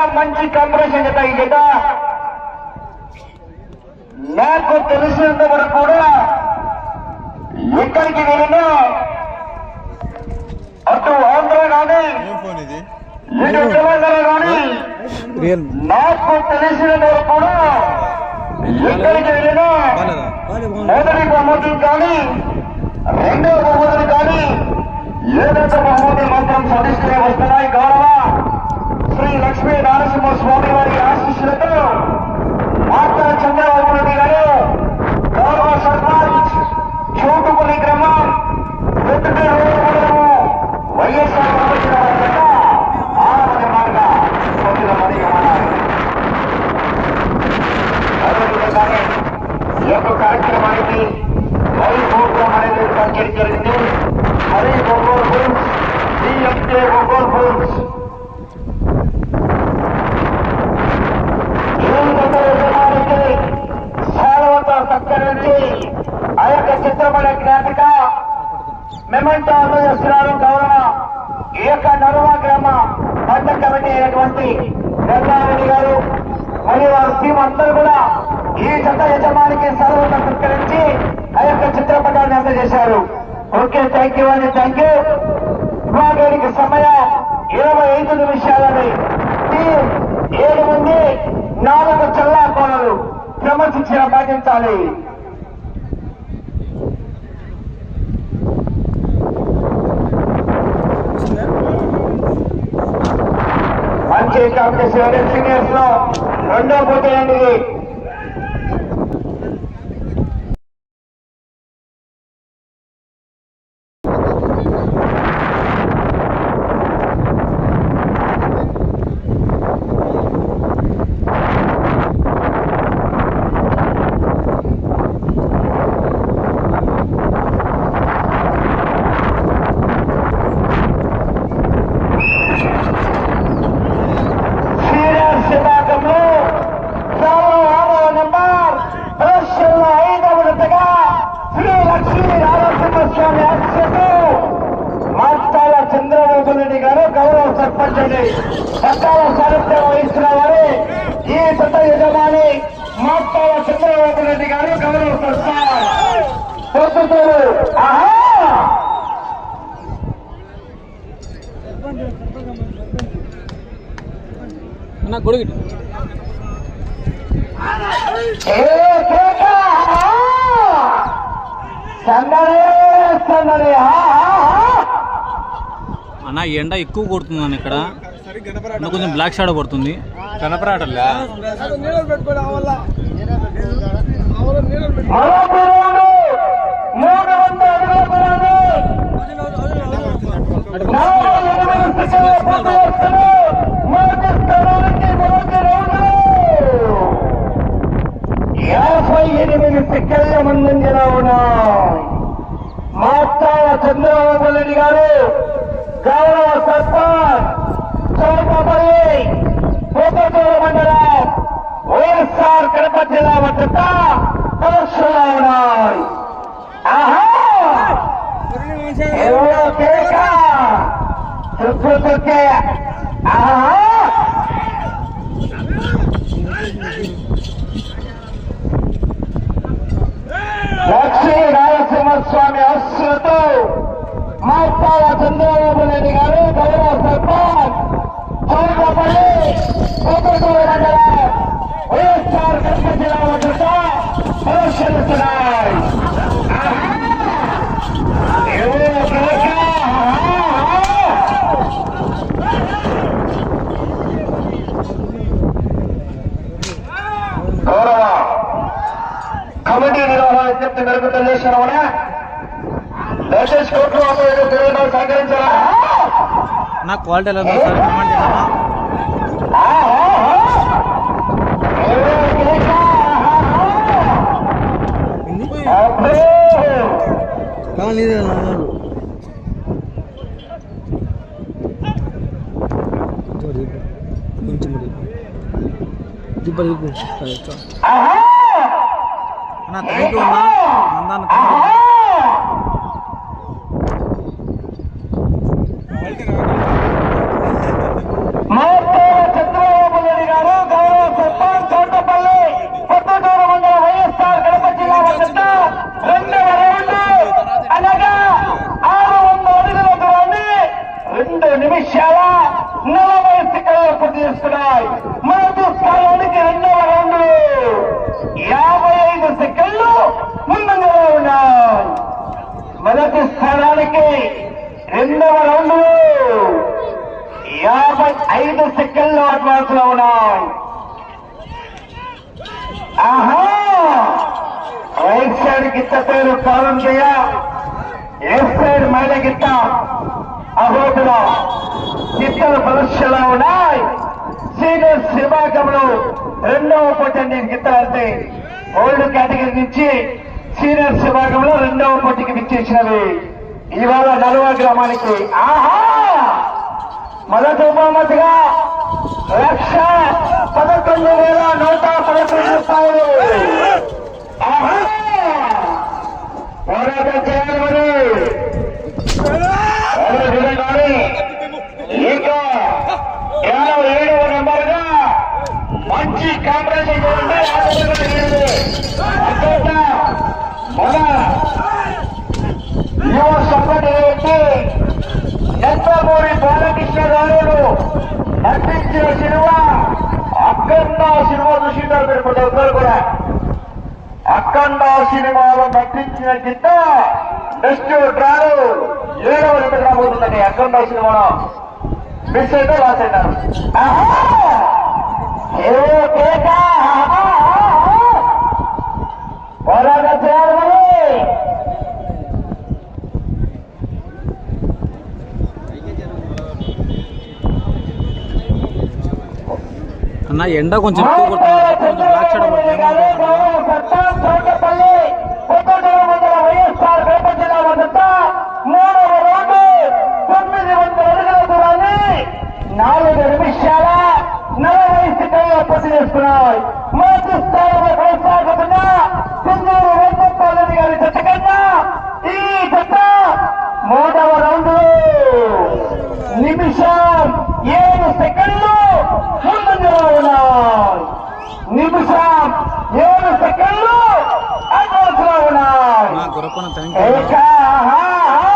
కూడా మంచి కాంబినేషన్ జత ఈ జత. నాకు తెలిసినంత వరకు కూడా ఎక్కడికి వెళ్ళినా అటు ఆంధ్ర కానీ ఏం ఫోన్ ఇది? ఇటు తెలంగాణ కానీ నాకు తెలిసినంత వరకు కూడా ఎక్కడికి వెళ్ళినా మొదటి బహుమతులు కానీ రెండవ బహుమతులు కానీ ఏదైతే బహుమతులు మాత్రం సాధిస్తూనే వస్తున్నాయి గౌరవ? శ్రీ లక్ష్మీ నరసింహ స్వామి వారి ఆశీస్సులతో మాతా చంద్రబాబు నాయుడు గారు గౌరవ సర్పంచ్ చోటుపల్లి గ్రామం అన్న గొడుగు. అన్న ఎండ ఎక్కువ కొడుతుంది అన్న ఇక్కడ. అంటే కొంచెం బ్లాక్ షాడో పడుతుంది కనపరాటల్లా మరో యాభై ఎనిమిది సెకండ్ల ముందంజలో ఉన్నాయి మాట్లాడ చంద్రబాబు నాయుడు గారు గౌరవ సర్పంచ్ చౌకపల్లి పోతూరు మండలం వైఎస్ఆర్ కడప జిల్లా వద్ద పరీక్షలో ఉన్నాయి ఆహా లక్ష్మీ నరసింహస్వామి ఆశ్రతో మాస్తాల చంద్రబాబు నాయుడు గారు గౌరవ సర్పంచ్ చౌకపల్లి పొద్దుటూరు మండలం వైఎస్ఆర్ కడప జిల్లా వద్ద పరిశీలిస్తున్నాయి ఎవరో కేక ఆహా గౌరవ కమిటీ నిర్వహణ విజ్ఞప్తి మేరకు తెలియజేస్తున్నామని దయచేసి కోర్టు ఆపరేటర్ తెలియడం సహకరించాలా నా క్వాలిటీ ఎలా ఉంది సార్ కమెంట్ అన్న. థ్యాంక్ యూ అన్న. నందాన్న థ్యాంక్ యూ మాతో చంద్రబాబు చేస్తున్నాయి మొదటి స్థానానికి రెండవ రౌండ్ యాభై ఐదు సెకండ్లు ముందంజలో ఉన్నాయి మొదటి స్థానానికి రెండవ రౌండ్ యాభై ఐదు సెకండ్లు అడ్వాన్స్లో ఉన్నాయి. ఆహా! రైట్ సైడ్ గిత్త పేరు కాలం చేయ లెఫ్ట్ సైడ్ మైల గిత్త అహోబిలో. గిత్తల పరీక్షలో ఉన్నాయి. సీనియర్ విభాగంలో రెండవ పోటీ గిత్తలు అంటే ఓల్డ్ కేటగిరీ నుంచి సీనియర్ విభాగంలో రెండవ పోటీకి విచ్చేసినవి. ఇవాళ నలువ గ్రామానికి. ఆహా! మొదటి బహుమతిగా లక్ష పదకొండు వేల నూట పదకొండు రూపాయలు. పోరాటం చేయాలి మరి. ఇంకా కేవలం ఏడవ నెంబర్గా మంచి కాంపిటీషన్ మన నటించిన సినిమా అఖండ సినిమా చూసింటారు మీరు ప్రతి ఒక్కరు కూడా అఖండ సినిమాలో నటించిన గిత్త నెక్స్ట్ డ్రాలు ఏడవ రెండు రాబోతుందండి అఖండ సినిమాలో మిస్ అయితే లాస్ అయినారు ఆహా! ఏ కేక! ఆహా! పోరాటం చేయాలి మరి అన్న ఎండ కొంచెం ఎక్కువ కొడుతుంది. కొంచెం బ్లాక్ నాలుగు నిమిషాల నలభై సెకండ్ల పూర్తి చేసుకున్నాయి మొదటి స్థానంలో కొనసాగుతున్న సింగూరు వెంకటరెడ్డి గారి జత కన్నా ఈ జత మూడవ రౌండ్ నిమిషం ఏడు సెకండ్లు ముందంజలో ఉన్నాయి నిమిషం ఏడు సెకండ్లు అడ్వాన్స్లో ఉన్నాయి నా గురపన థ్యాంక్ యూ ఏక, ఆహా, ఆహా.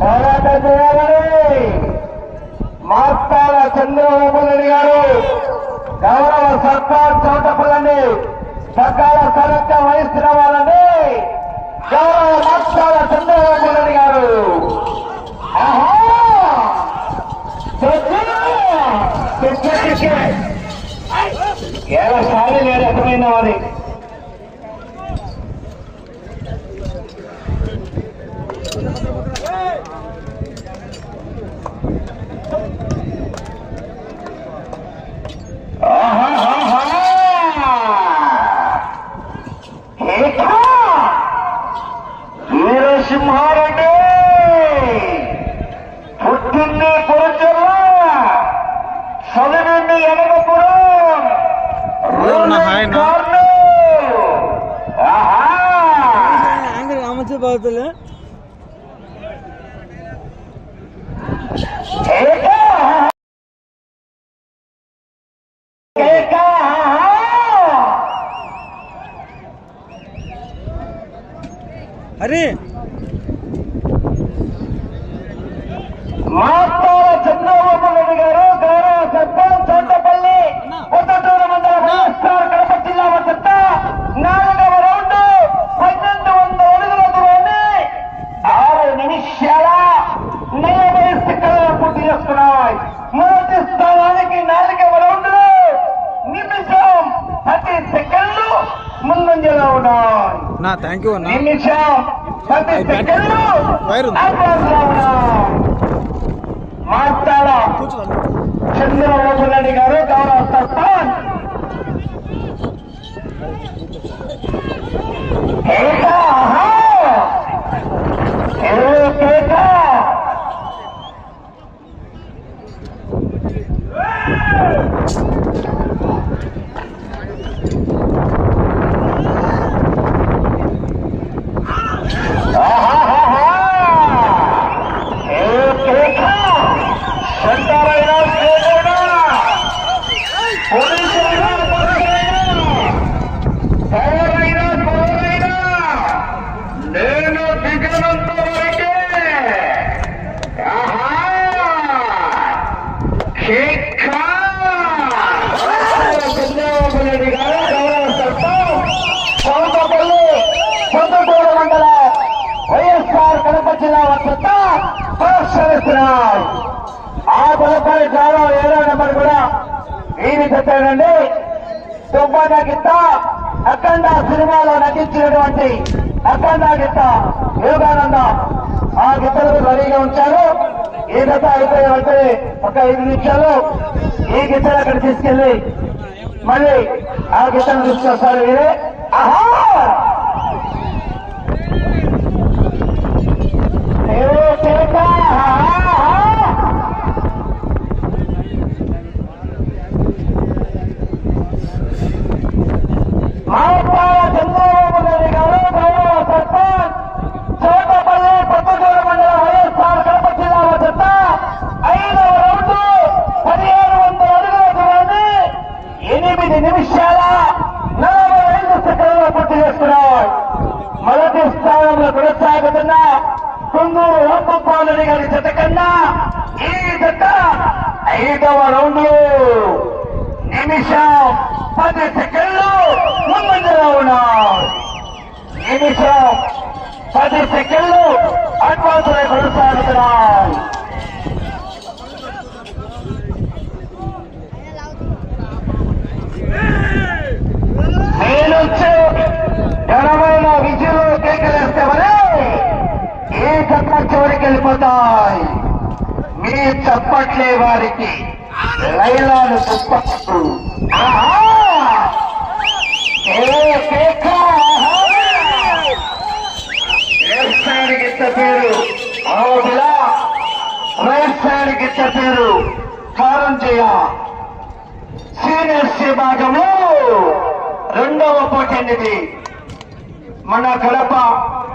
పోరాటం చేయాలని మాస్తాల చంద్రబాబు నాయుడు గారు గౌరవ సర్కార్ చోటపల్లని సకాల సరక్క వహిస్తున్న వాళ్ళని గౌరవ మాస్తాల చంద్రబాబు నాయుడు గారు ఆహా! చెక్కు! చెక్కు, చెక్కు. ఎలా సారి లేదు రకమైన వారి వీరసింహారెడ్డి పుట్టింది పురచల్ల చదివింది ఎనగపురం ఎవరన్నా హాయ్ అన్నా? కార్లు. ఆహా! యాంగిల్ రామచ్చే బాగుతుంది ఏక! ఏక! అరే మాతాల చంద్రబాబు నాయుడు గారు గౌరవ సర్పంచ్ చోటపల్లి పొద్దుటూరు మండల వైఎస్ఆర్ కడప జిల్లా వద్ద నాలుగవ రౌండ్ పన్నెండు వందల అడుగుల దూరాన్ని ఆరు నిమిషాల నలభై సెకండ్ల పూర్తి చేస్తున్నాయి మొదటి స్థానానికి నాలుగవ రౌండ్లో నిమిషం పది సెకండ్లు ముందంజలో ఉన్నాయి నా థ్యాంక్ యూ అన్న. వైరు చంద్రబాబు నాయుడు గారు గౌరవ సర్పంచ్. కేక, ఆహా! ఏ కేక! నేను దిగినంత వరకే ఆహా! కేకా! చంద్రబాబు నాయుడు గారు గౌరవ సర్పంచ్ కోటపల్లి పొద్దుటూరు మండలం వైఎస్ఆర్ కడప జిల్లా వద్ద పరిశీలిస్తున్నారు ఆ బలపై చాలా ఏడో నెంబర్ కూడా ఈ చెప్పాడండి తుమ్మన గిత్త అఖండ సినిమాలో నటించినటువంటి అఖండ గిత్త యోగానంద ఆ గిత్తలకు రెడీగా ఉంచారు. ఈ గత అయిపోయిన వెంటనే ఒక ఐదు నిమిషాలు ఈ గిత్తలు అక్కడ తీసుకెళ్ళి మళ్ళీ ఆ గిత్తను తీసుకొస్తారు మీరే ఆహా ఏవో కేక, ఆహా! మావతార చంద్రబాబు నాయుడు గారు గౌరవ సర్పంచ్ చోటపల్లి పొద్దుటూరు మండలం వైఎస్ఆర్ కడప జిల్లా వద్ద ఐదవ రౌండ్ పదిహేను వందల అడుగుల దూరాన్ని ఎనిమిది నిమిషాల నలభై ఐదు సెకండ్లు పూర్తి చేసుకున్నాయి మొదటి స్థానంలో కొనసాగుతున్న కుందూరు రామగోపాలని గారి జత కన్నా ఈ జత ఐదవ రౌండ్ నిమిషం పది సెకండ్లు ముందంజలో ఉన్నాయి నిమిషం పది సెకండ్లు అడ్వాన్స్ కొనసాగుతున్నాయి నేనొచ్చు ఘనమైన విజయులు కేకలేస్తే మరి ఈ చట్ట చివరికి మీ చప్పట్లే వారికి లైలాలు చప్పట్లు. ఆహా! ఏ కేక! వ్యవసాయానికి ఇచ్చ పేరు. పేరు. కారంజయ సీనియర్స్ విభాగంలో రెండవ పోటీ మన కడప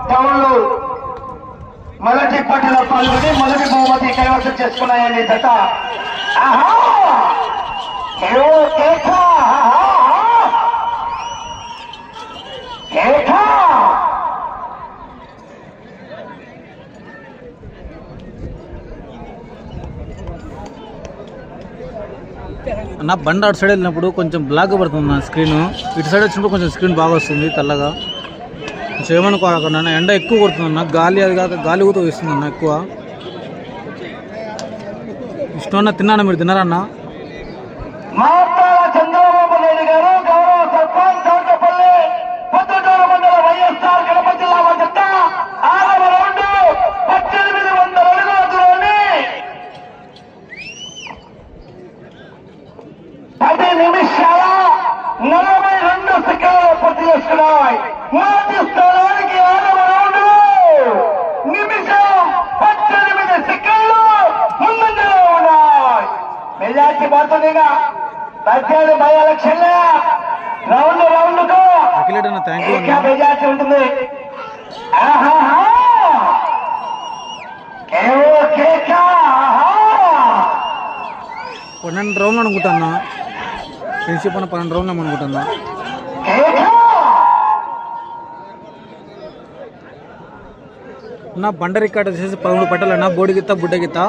టౌన్లో మొదటి పోటీలో పాల్గొని మొదటి బహుమతి కైవసం చేసుకున్నాయండి జత. నా ఏవో బండి అటు సైడ్ వెళ్ళినప్పుడు కొంచెం బ్లాక్ పడుతుంది నా స్క్రీన్ ఇటు సైడ్ వచ్చినప్పుడు కొంచెం స్క్రీన్ బాగా వస్తుంది తెల్లగా. కొంచెం అన్న. ఎండ ఎక్కువ కొడుతుందన్న గాలి అది కాక గాలి కూడా వేస్తుంది అన్న ఎక్కువ. ఇష్టం అన్న తిన్నానా మీరు తిన్నారన్నా మాతాల చంద్రబాబు నాయుడు గారు గౌరవ సర్పంచ్ చౌటపల్లి పొద్దుటూరు మండల వైఎస్ఆర్ కడప జిల్లా వద్ద ఆరవ రౌండ్ పద్దెనిమిది వందల అడుగుల దూరాన్ని పది నిమిషాల నలభై రెండు సెకండ్లు పూర్తి చేసుకున్నాయి మొదటి స్థానానికి ఆరవ రౌండ్ నిమిషం పద్దెనిమిది సెకండ్లు ముందంజలో ఉన్నాయి పోతుందిగా పద్దెనిమిది బై ఎలక్షన్ రౌండ్ రౌండ్కు మెజార్టీ ఉంటుంది. పన్నెండు రౌండ్లు అనుకుంటున్నా. ఫ్రెండ్షిప్ అన్న పన్నెండు రౌండ్లు అనుకుంటున్నా. నా బండ రికార్డ్ వచ్చేసి పదమూడు పట్టాలన్నా బోడి గిత్త బుడ్డ గిత్త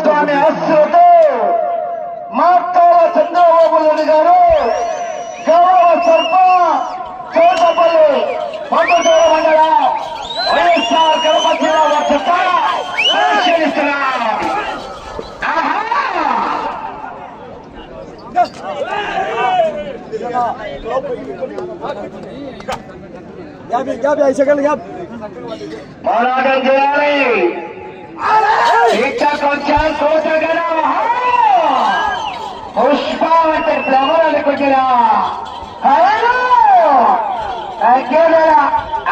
స్వామి ఆశీర్వతో మాతాల చంద్రబాబు నాయుడు గారు గౌరవ సర్పంచ్ చోటపల్లి పొద్దుటూరు మండలం వైఎస్ఆర్ కడప జిల్లా వద్ద పరిశీలిస్తున్నారు ఆహా! పోరాటం చేయాలి ఇంకా కొంచెం కోటగడ పుష్ప అంటే భ్రమలు అనుకుంటున్నా హలో తగ్గేదేరా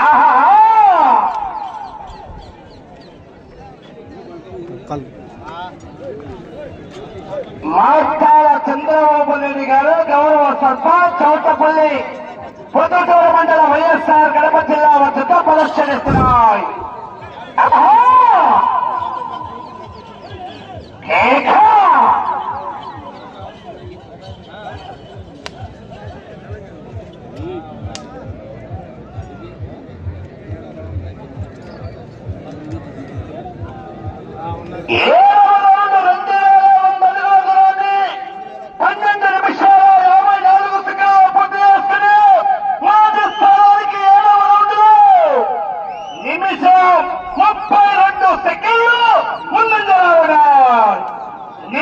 ఆహా కాల్ మాస్టాల చంద్రబాబు నాయుడు గారు గౌరవ సర్పంచ్ చౌటపల్లి పొద్దుటూరు మండలం వైఎస్ఆర్ కడప జిల్లా వద్ద ప్రదర్శనిస్తున్నాయి కేక!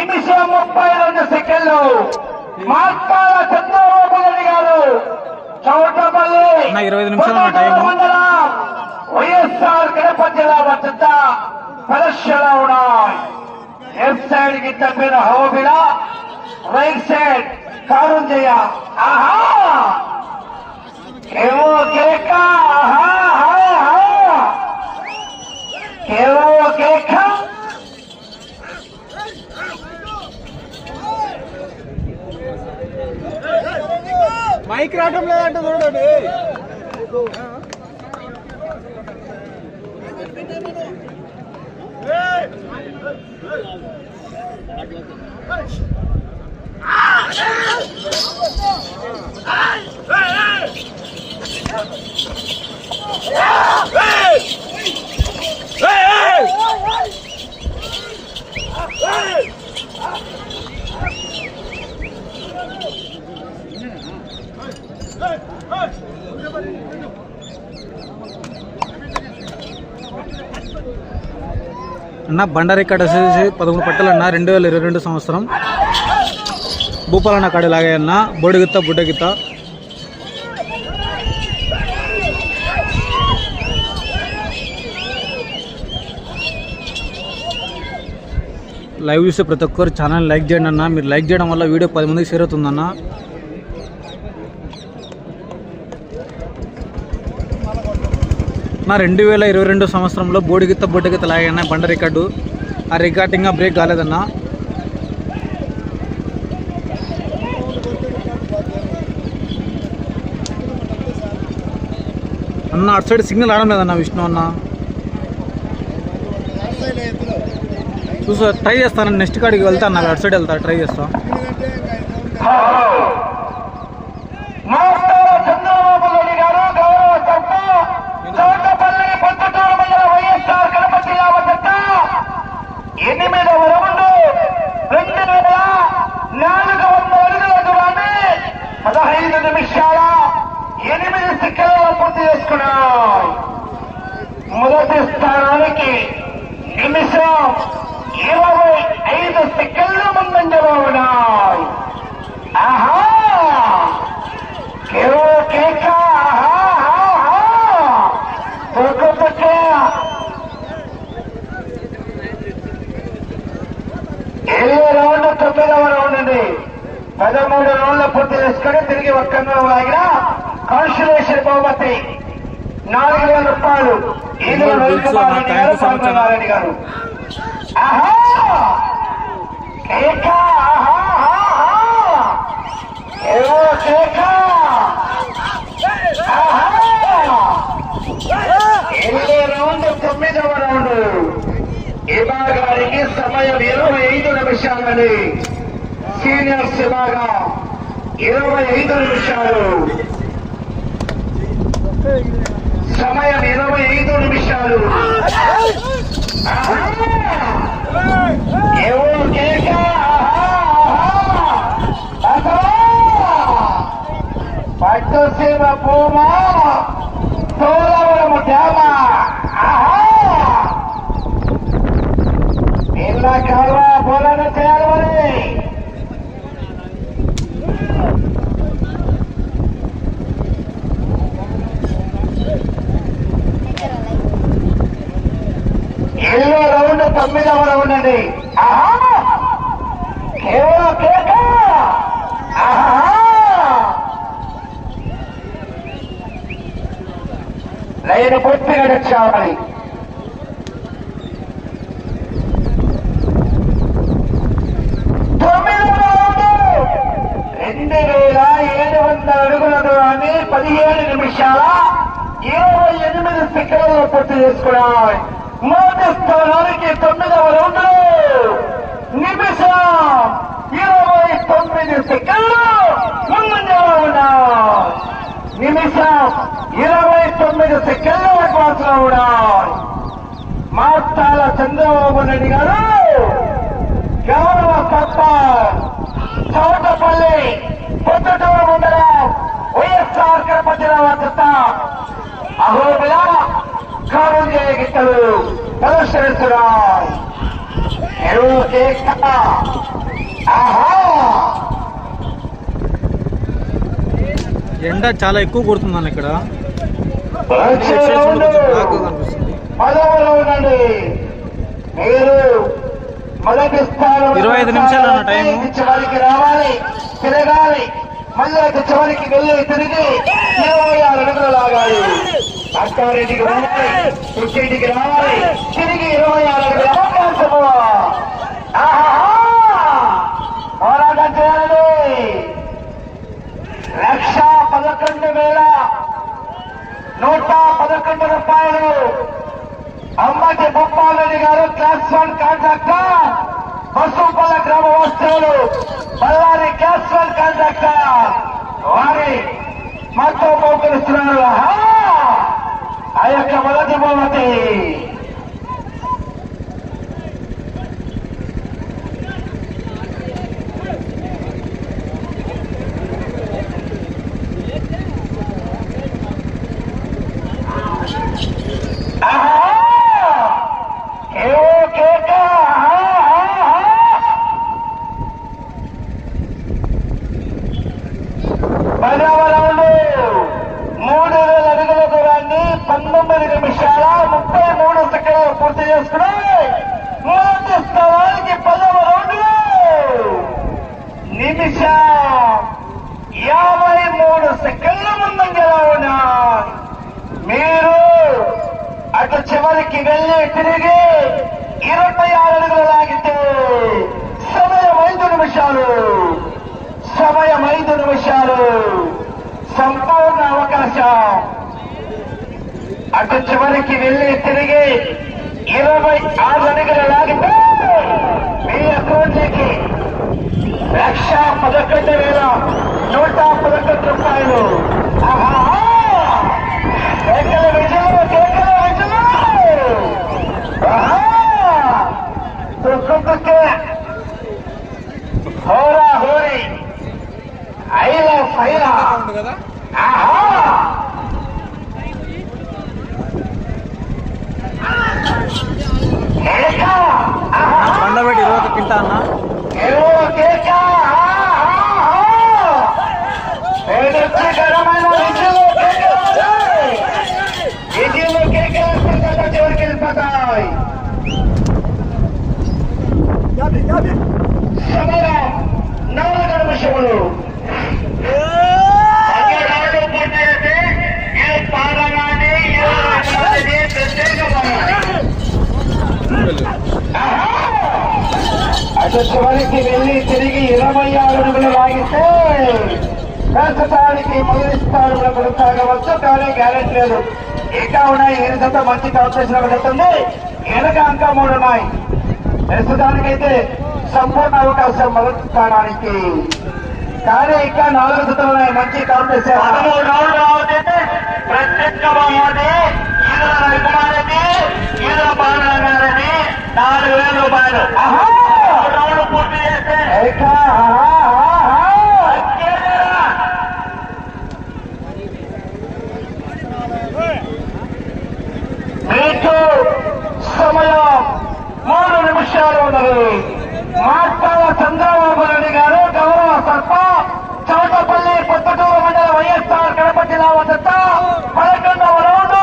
నిమిషం ముప్పై రెండు సెకండ్లు. మాస్కాల చంద్రబాబు నాయుడు గారు చౌటపల్లి ఇరవై నిమిషాలు. మండలం వైఎస్ఆర్ కడప జిల్లా వద్ద పరీక్షలు ఉన్నాయి. లెఫ్ట్ సైడ్కి తప్పిన హోబిల రైట్ సైడ్ కారుంజయ్య ఆహా! కేవో కేక ఆహా ఆహా. కేవో కేక. మైక్ రావటం లేదంటే చూడండి. అన్న బండ రికార్డ్ వచ్చేసి పదమూడు పట్టలన్న రెండు వేల ఇరవై రెండు సంవత్సరం. భూపాలన్న కాడ లాగాయన్న బొడిగిత్త బుడ్డగిత్త. లైవ్ చూసే ప్రతి ఒక్కరు ఛానల్ లైక్ చేయండి అన్న. మీరు లైక్ చేయడం వల్ల వీడియో పది మందికి షేర్ అవుతుందన్న. నా రెండు వేల ఇరవై రెండు సంవత్సరంలో బోడిగిత్త బొడ్డగిత్త లాగిన బండ రికార్డు ఆ రికార్డింగ్ బ్రేక్ కాలేదన్న. అన్న అటు సైడ్ సిగ్నల్ ఆడడం లేదన్న విష్ణు అన్న. చూసా ట్రై చేస్తాను నెక్స్ట్ కాడికి వెళ్తాను నాకు అటు సైడ్ వెళ్తా ట్రై చేస్తాను మాస్టర్ చంద్రబాబు నాయుడు గారు గౌరవ చట్ట చోటపల్లి పొద్దుటూరు మండల వైఎస్ఆర్ కడప జిల్లా వద్ద ఎనిమిదవ రౌండ్ రెండు వేల నాలుగు వందల అడుగుల దూరాన్ని పదహైదు నిమిషాల ఎనిమిది సెకండ్లలో పూర్తి చేసుకున్నాయి మొదటి స్థానానికి నిమిషం ఇరవై ఐదు సెకండ్లు ముందంజలో ఉన్నాయి ఆహా కేవో కేక ఆహా ఆహా ఒక్కొక్క ఇరవై రౌండ్ తొమ్మిదవ రౌండ్ అండి పదమూడు రౌండ్లు పూర్తి చేసుకొని తిరిగి ఒక్కగా లాగిన కాన్స్టిట్యూషన్ బహుమతి. నాలుగు వేల రూపాయలు. ఈదుల రవికుమార్ రెడ్డి గారు? ఆహా! కేక! ఆహా! ఏవో కేక! ఇరవై రౌండ్ తొమ్మిదవ రౌండ్. విభాగానికి సమయం ఇరవై ఐదు నిమిషాలని. సీనియర్స్ విభాగం ఇరవై ఐదు నిమిషాలు. సమయం ఇరవై ఐదు నిమిషాలు. ఆహా! కేక? ఆహా! ఆహా! పట్టుసీమ పూమా తోలవరము డ్యామ. ఇలా కాలువ పోలన చేయాలి మరి. ఏడో రౌండ్ తొమ్మిదవ రౌండ్ అండి. కేవలం కేక! లైన్ పూర్తిగా తెచ్చావాలి రెండు వేల ఏడు వందల అడుగుల దూరాన్ని పదిహేడు నిమిషాల ఇరవై ఎనిమిది సెకండ్లలో పూర్తి చేసుకున్నాం. స్థానానికి తొమ్మిదవ రౌండ్. నిమిషం. ఇరవై తొమ్మిది సెకండ్లు. ముందంజలో ఉన్నాయి నిమిషం. ఇరవై తొమ్మిది సెకండ్లు అడ్వాన్స్లో ఉన్నాయి మాస్టాల చంద్రబాబు నాయుడు గారు. గౌరవ సర్పంచ్. చౌటపల్లి పొద్దుటూరు మండలం వైఎస్ఆర్ కడప జిల్లా వద్ద అహోబిలా కారు చేయగలరు ప్రదర్శనిస్తున్నాయి ఎరువు కేక ఆహా! ఎండ చాలా ఎక్కువ కొడుతుంది అన్న ఇక్కడ ఇరవై ఐదు నిమిషాలు అన్న టైము. చివరికి రావాలి తిరగాలి మళ్ళీ చివరికి వెళ్ళి తిరిగి ఇరవై ఆరు అడుగులు లాగాలి. అక్కారెడ్డికి రావాలి రావాలి. తిరిగి ఇరవై ఆరు అవకాశము పోరాటం చేయాలి లక్ష పదకొండు వేల నూట పదకొండు రూపాయలు అమ్మటి బొప్పారెడ్డి గారు క్లాస్ వన్ కాంట్రాక్టర్ బస్సుపల్ల గ్రామ వాస్తవులు బళ్ళారి క్లాస్ వన్ కాంట్రాక్టర్. వారి మాతో మోకరిస్తున్నారు ఆహా! ఆ యొక్క మొదటి బహుమతి ఆహా! ఏవో కేక ఆహా! పదవ రౌండ్ మూడు వేల అడుగుల దూరాన్ని పంతొమ్మిది నిమిషాల ముప్పై మూడు సెకండ్లు పూర్తి చేసుకుని మొదటి స్థానానికి పదవ రౌండ్ నిమిషం యాభై మూడు సెకండ్ల ముందంజలో ఉన్నారు మీరు అటు చివరికి వెళ్ళి తిరిగి ఇరవై ఆరు అడుగులు లాగితే సమయం ఐదు నిమిషాలు సమయం ఐదు నిమిషాలు సంపూర్ణ అవకాశం అటు చివరికి వెళ్ళి తిరిగి ఇరవై ఆరు అడుగులు లాగితే మీ అకౌంట్లోకి లక్ష పదకొండు వేల నూట పదకొండు రూపాయలు తుక్కు హోరా హోరీ ఐల కదా ఆహా పెట్టి ఇరవై ఒక కింటా అన్న ఏవో కేక ప్రత్యేక పాలన అటు చివరికి వెళ్ళి తిరిగి ఇరవై ఆరు అడుగులు లాగితే ప్రస్తుతానికి మొదటి స్థానంలో కొనసాగవచ్చు కానీ గ్యారెంటీ లేదు ఇంకా ఉన్నాయి. ఎనిమిదంతా మంచి కాంపిటీషన్ వెనక అంకా మూడు ఉన్నాయి. ప్రస్తుతానికైతే సంపూర్ణ అవకాశం మొదటి స్థానానికి కానీ ఇంకా నాలుగు జతలు ఉన్నాయి. మంచి కాంపిటీషన్ పదమూడు రౌండ్లు అవుతుంది ప్రత్యేక బహుమతి ఈదుల రవికుమారెడ్డి ఈదుల బాలనారెడ్డి నాలుగు వేల రూపాయలు. రౌండ్ పూర్తి చేస్తే మీకు సమయం మూడు నిమిషాలు మాట్లాడ చంద్రబాబు నాయుడు గారు గౌరవ సర్ప చౌటపల్లి పొద్దుటూరు మండల వైఎస్ఆర్ కడప జిల్లా వద్ద పదకొండవ రౌండ్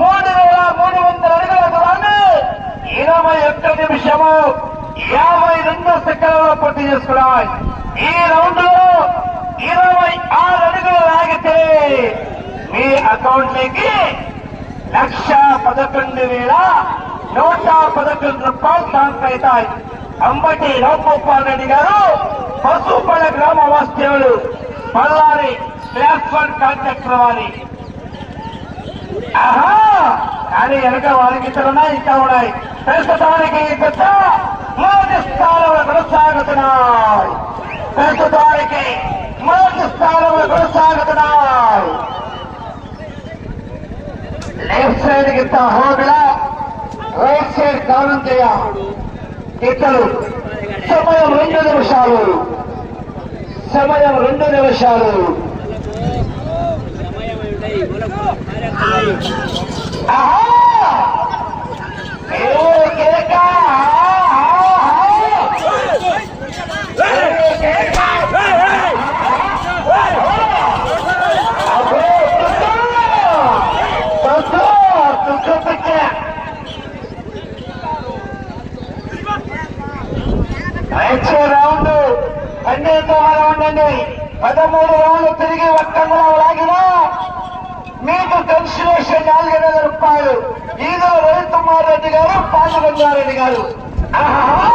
మూడు వేల మూడు వందల అడుగుల దూరాన్ని ఇరవై ఒక్క నిమిషము యాభై రెండు సెకండ్లలో పూర్తి చేసుకున్నాయి. ఈ రౌండ్లో ఇరవై ఆరు అడుగులు లాగితే మీ అకౌంట్లోకి లక్ష పదకొండు వేల నూట పదకొండు రూపాయలు దానిపైతాయి అంబటి రామ్మోపాల్ రెడ్డి గారు పశుపల గ్రామ వాస్తవ్యులు బళ్ళారి క్లాస్ వన్ కాంట్రాక్టర్ వారి ఆహా! కానీ వెనక వారికి ఇతరు ఉన్నాయి ఇంకా ఉన్నాయి. ప్రస్తుతానికి ఈ మొదటి స్థానంలో కొనసాగుతున్నాయి. ప్రస్తుతానికి మొదటి స్థానంలో కొనసాగుతున్నాయి. లెఫ్ట్ సైడ్కి హోబిల రైట్ సైడ్ కానంతయ్య ఇద్దరు సమయం రెండు నిమిషాలు సమయం రెండు నిమిషాలు ఆహా! ఏ కేక! ఆహా! ఏ కేక! అబ్బో, తుక్కు! తుక్కు, తుక్కు, తుక్కు. వచ్చే రౌండ్ పన్నెండు రౌండ్ అండి పదమూడు రౌండ్లు తిరిగి ఒక్కంగా లాగినా మీకు కన్సిలేషన్ నాలుగు వేల రూపాయలు ఈదో రవికుమార్ రెడ్డి గారు పాండురంగారెడ్డి గారు ఆహా!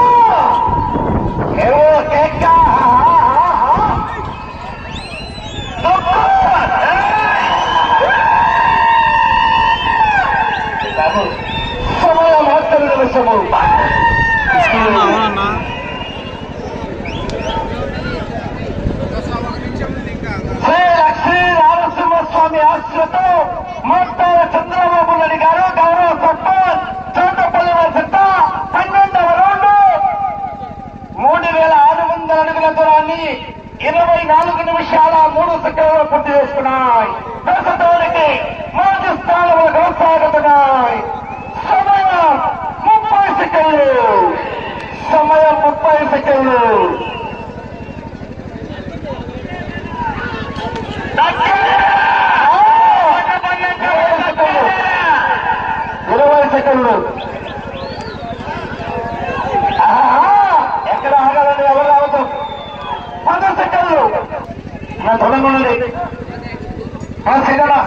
ఏవో కేక! ఆహా! సూపర్! బాబు, సమయం మాత్రం నిమిషము తీసుకున్నా అవునన్నా శ్రీ లక్ష్మీ నరసింహస్వామి ఆశ్రతో మొత్తాల చంద్రబాబు నాయుడు గారు గౌరవ సర్పంచ్ చోటపల్లి వసత పన్నెండవ రౌండ్ మూడు వేల ఆరు వందల అడుగుల దూరాన్ని ఇరవై నాలుగు నిమిషాల మూడు సెకండ్లు పూర్తి చేసుకున్నాయి ప్రస్తుతానికి మొదటి స్థానంలో కొనసాగుతున్నాయి సమయం ముప్పై సెకండ్లు సమయం ముప్పై సెకండ్లు ఇరవై సెకండ్లు ఆహా! ఎక్కడ ఆగాలని ఎవరు రావద్దు వంద సెకండ్లు నా తొడగొండి సిగడా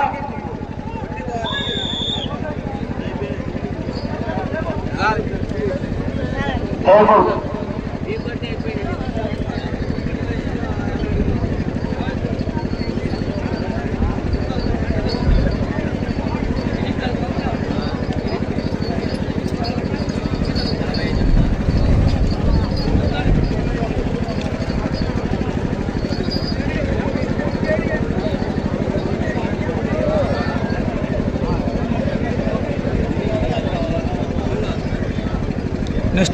టేబుల్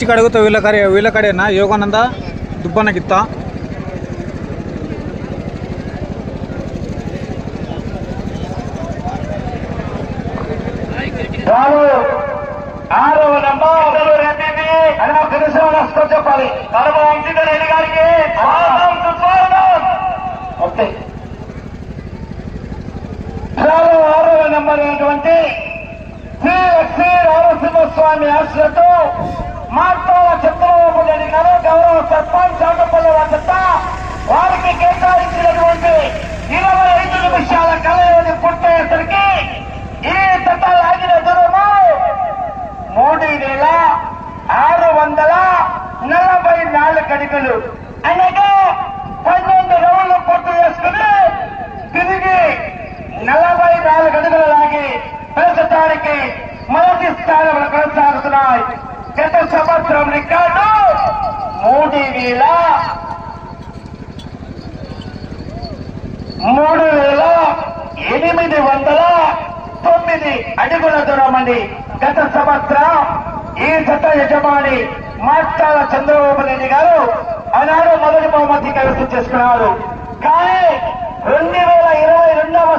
నెక్స్ట్ అడుగుతా వీళ్ళ కడే వీళ్ళ కడేనా? యోగానంద దుబ్బన గిత్త ఆరవ నంబర్ అని ఒక నిమిషం నష్టం చెప్పాలి. రెడ్డి గారికి ఆరవ నంబర్ అయినటువంటి శ్రీ లక్ష్మీ ఆశ్రతో మార్తాల చంద్రబాబు నాయుడు గారు గౌరవ సర్పంచ్ చాటపల్లి వద్ద వారికి కేటాయించినటువంటి ఇరవై ఐదు నిమిషాల కలయోని పూర్తయ్యేసరికి ఈ జత లాగిన దూరము మూడు వేల ఆరు వందల నలభై నాలుగు అడుగులు. అనగా పన్నెండు రౌండ్లు పూర్తి చేసుకుని తిరిగి నలభై నాలుగు అడుగులు లాగి ప్రస్తుతానికి మొదటి స్థానంలో కొనసాగుతున్నాయి. గత సంవత్సరం రికార్డు. మూడు వేల మూడు వేల ఎనిమిది వందల తొమ్మిది అడుగుల దూరమండి గత సంవత్సరం ఈ సత యజమాని మాస్టాల చంద్రబాబు నాయుడు గారు అన్నారు మొదటి బహుమతి కలిసి చేసుకున్నారు. కానీ రెండు వేల ఇరవై రెండవ